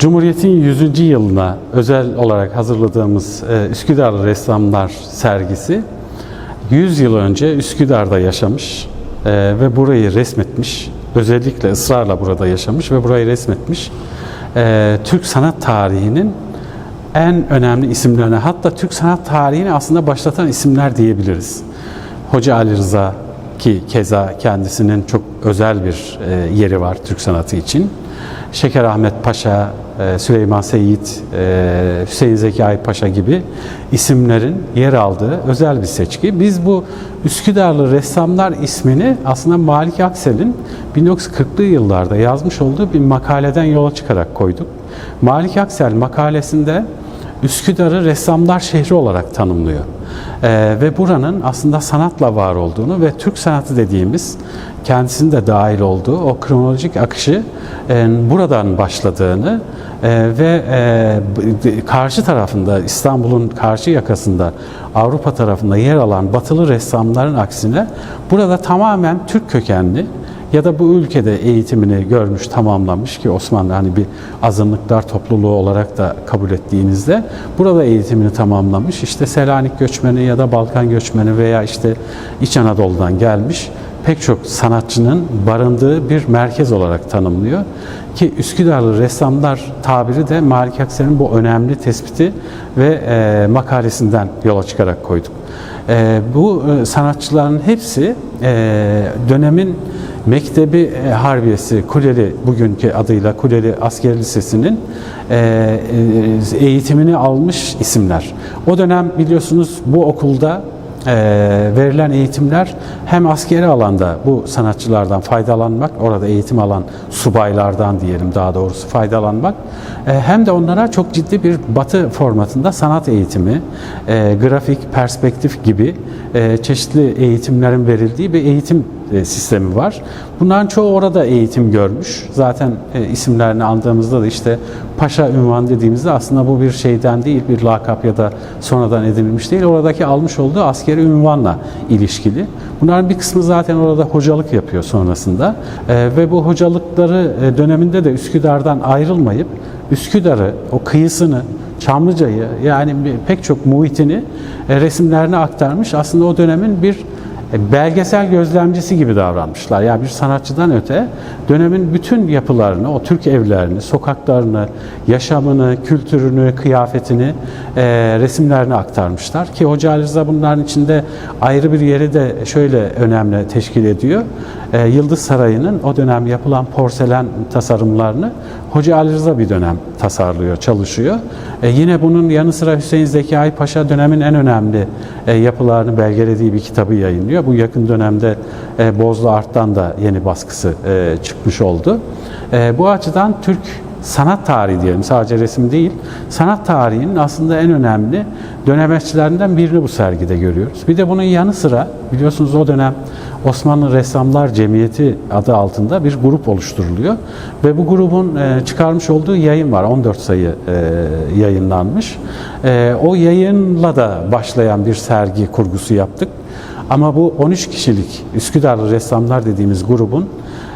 Cumhuriyet'in 100. yılına özel olarak hazırladığımız e, Üsküdarlı Ressamlar sergisi 100 yıl önce Üsküdar'da yaşamış e, ve burayı resmetmiş. Özellikle ısrarla burada yaşamış ve burayı resmetmiş. E, Türk sanat tarihinin en önemli isimlerine hatta Türk sanat tarihini aslında başlatan isimler diyebiliriz. Hoca Ali Rıza ki keza kendisinin çok özel bir e, yeri var Türk sanatı için. Şeker Ahmet Paşa, e, Süleyman Seyit, e, Hüseyin Zekai Paşa gibi isimlerin yer aldığı özel bir seçki. Biz bu Üsküdarlı ressamlar ismini aslında Malik Aksel'in 1940'lı yıllarda yazmış olduğu bir makaleden yola çıkarak koyduk. Malik Aksel makalesinde Üsküdar'ı ressamlar şehri olarak tanımlıyor. Ee, ve buranın aslında sanatla var olduğunu ve Türk sanatı dediğimiz kendisinin de dahil olduğu o kronolojik akışı e, buradan başladığını e, ve e, karşı tarafında İstanbul'un karşı yakasında Avrupa tarafında yer alan batılı ressamların aksine burada tamamen Türk kökenli ya da bu ülkede eğitimini görmüş, tamamlamış ki Osmanlı hani bir azınlıklar topluluğu olarak da kabul ettiğinizde burada eğitimini tamamlamış. İşte Selanik göçmeni ya da Balkan göçmeni veya işte İç Anadolu'dan gelmiş pek çok sanatçının barındığı bir merkez olarak tanımlıyor. Ki Üsküdarlı ressamlar tabiri de Malik Aksel'in bu önemli tespiti ve e, makalesinden yola çıkarak koyduk. E, bu e, sanatçıların hepsi e, dönemin Mektebi e, Harbiyesi Kuleli bugünkü adıyla Kuleli Asker Lisesi'nin e, e, eğitimini almış isimler. O dönem biliyorsunuz bu okulda e, verilen eğitimler hem askeri alanda bu sanatçılardan faydalanmak, orada eğitim alan subaylardan diyelim daha doğrusu faydalanmak, e, hem de onlara çok ciddi bir batı formatında sanat eğitimi, e, grafik, perspektif gibi e, çeşitli eğitimlerin verildiği bir eğitim e, sistemi var. Bunların çoğu orada eğitim görmüş. Zaten e, isimlerini andığımızda da işte paşa ünvan dediğimizde aslında bu bir şeyden değil, bir lakap ya da sonradan edinilmiş değil. Oradaki almış olduğu askeri ünvanla ilişkili. Bunların bir kısmı zaten orada hocalık yapıyor sonrasında. E, ve bu hocalıkları e, döneminde de Üsküdar'dan ayrılmayıp Üsküdar'ı, o kıyısını, Çamlıca'yı yani pek çok muhitini e, resimlerine aktarmış. Aslında o dönemin bir belgesel gözlemcisi gibi davranmışlar. Yani bir sanatçıdan öte dönemin bütün yapılarını, o Türk evlerini, sokaklarını, yaşamını, kültürünü, kıyafetini e, resimlerine aktarmışlar. Ki Hoca Ali Rıza bunların içinde ayrı bir yeri de şöyle önemli teşkil ediyor. E, Yıldız Sarayı'nın o dönem yapılan porselen tasarımlarını Hoca Ali Rıza bir dönem tasarlıyor, çalışıyor. E, yine bunun yanı sıra Hüseyin Zekai Paşa dönemin en önemli e, yapılarını belgelediği bir kitabı yayınlıyor. Bu yakın dönemde e, Bozlu Art'tan da yeni baskısı e, çıkmış oldu. E, bu açıdan Türk sanat tarihi diyelim sadece resim değil sanat tarihinin aslında en önemli dönemeçlerinden birini bu sergide görüyoruz. Bir de bunun yanı sıra biliyorsunuz o dönem Osmanlı Ressamlar Cemiyeti adı altında bir grup oluşturuluyor ve bu grubun e, çıkarmış olduğu yayın var 14 sayı e, yayınlanmış. E, o yayınla da başlayan bir sergi kurgusu yaptık. Ama bu 13 kişilik Üsküdarlı ressamlar dediğimiz grubun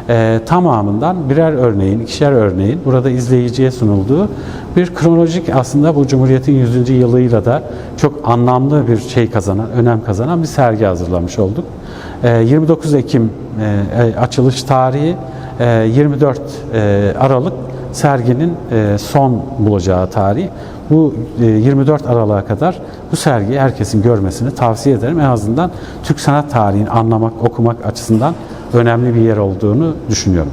e, tamamından birer örneğin, ikişer örneğin burada izleyiciye sunulduğu bir kronolojik aslında bu Cumhuriyet'in 100. yılıyla da çok anlamlı bir şey kazanan, önem kazanan bir sergi hazırlamış olduk. E, 29 Ekim e, e, açılış tarihi, e, 24 e, Aralık serginin e, son bulacağı tarih. Bu e, 24 Aralık'a kadar bu sergiyi herkesin görmesini tavsiye ederim. En azından Türk sanat tarihini anlamak, okumak açısından önemli bir yer olduğunu düşünüyorum.